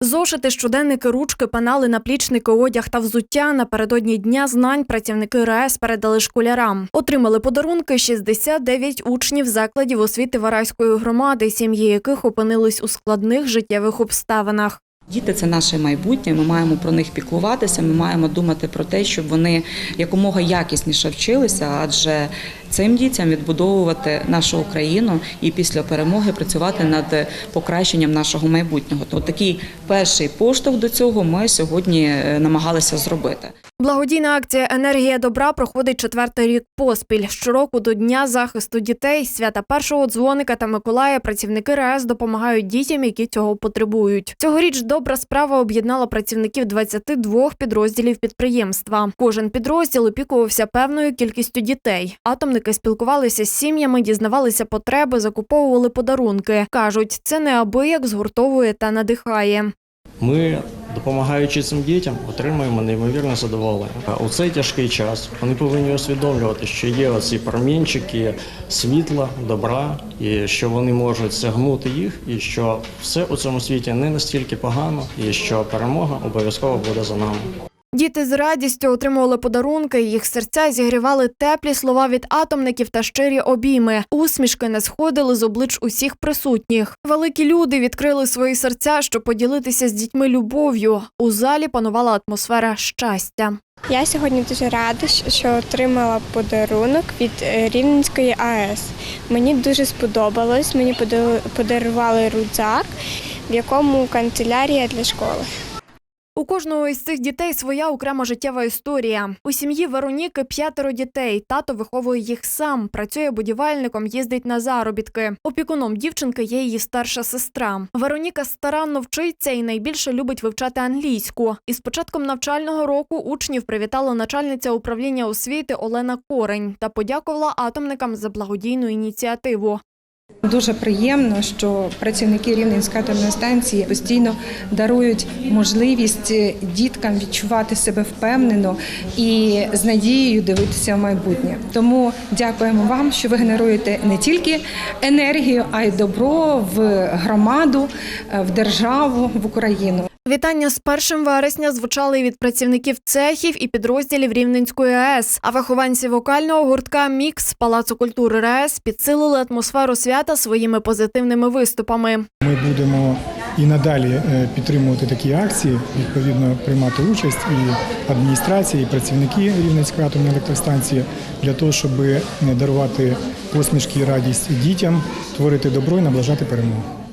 Зошити, щоденники, ручки, пенали, наплічники, одяг та взуття напередодні дня знань працівники РАЕС передали школярам. Отримали подарунки 69 учнів закладів освіти Варайської громади, сім'ї яких опинились у складних життєвих обставинах. Діти це наше майбутнє. Ми маємо про них піклуватися. Ми маємо думати про те, щоб вони якомога якісніше вчилися, адже цим дітям відбудовувати нашу Україну і після перемоги працювати над покращенням нашого майбутнього. То такий перший поштовх до цього ми сьогодні е, намагалися зробити. Благодійна акція Енергія добра проходить четвертий рік поспіль. Щороку до Дня захисту дітей, свята першого дзвоника та Миколая працівники РАЕС допомагають дітям, які цього потребують. Цьогоріч добра справа об'єднала працівників 22 підрозділів підприємства. Кожен підрозділ опікувався певною кількістю дітей. Атомники спілкувалися з сім'ями, дізнавалися потреби, закуповували подарунки. кажуть, це неабияк згуртовує та надихає. Ми, допомагаючи цим дітям, отримуємо неймовірне задоволення. У цей тяжкий час вони повинні усвідомлювати, що є оці промінчики світла, добра, і що вони можуть сягнути їх, і що все у цьому світі не настільки погано, і що перемога обов'язково буде за нами. Діти з радістю отримували подарунки, їх серця зігрівали теплі слова від атомників та щирі обійми. Усмішки не сходили з облич усіх присутніх. Великі люди відкрили свої серця, щоб поділитися з дітьми любов'ю. У залі панувала атмосфера щастя. Я сьогодні дуже рада, що- отримала подарунок від е, Рівненської АЕС. Мені дуже сподобалось. Мені подарували рюкзак, в якому канцелярія для школи. У кожного із цих дітей своя окрема життєва історія. У сім'ї Вероніки п'ятеро дітей. Тато виховує їх сам, працює будівельником, їздить на заробітки. Опікуном дівчинки є її старша сестра. Вероніка старанно вчиться і найбільше любить вивчати англійську. І з початком навчального року учнів привітала начальниця управління освіти Олена Корень та подякувала атомникам за благодійну ініціативу. Дуже приємно, що працівники Рівненської атомної станції постійно дарують можливість діткам відчувати себе впевнено і з надією дивитися в майбутнє. Тому дякуємо вам, що ви генеруєте не тільки енергію, а й добро в громаду, в державу, в Україну. Вітання з 1 вересня звучали від працівників цехів і підрозділів Рівненської АЕС. А вихованці вокального гуртка Мікс Палацу культури РаЕС підсилили атмосферу свята своїми позитивними виступами. Ми будемо і надалі е, підтримувати такі акції, відповідно приймати участь і адміністрація, і працівники Рівненської атомної електростанції для того, щоб е, дарувати посмішки і радість дітям, творити добро і наближати перемогу.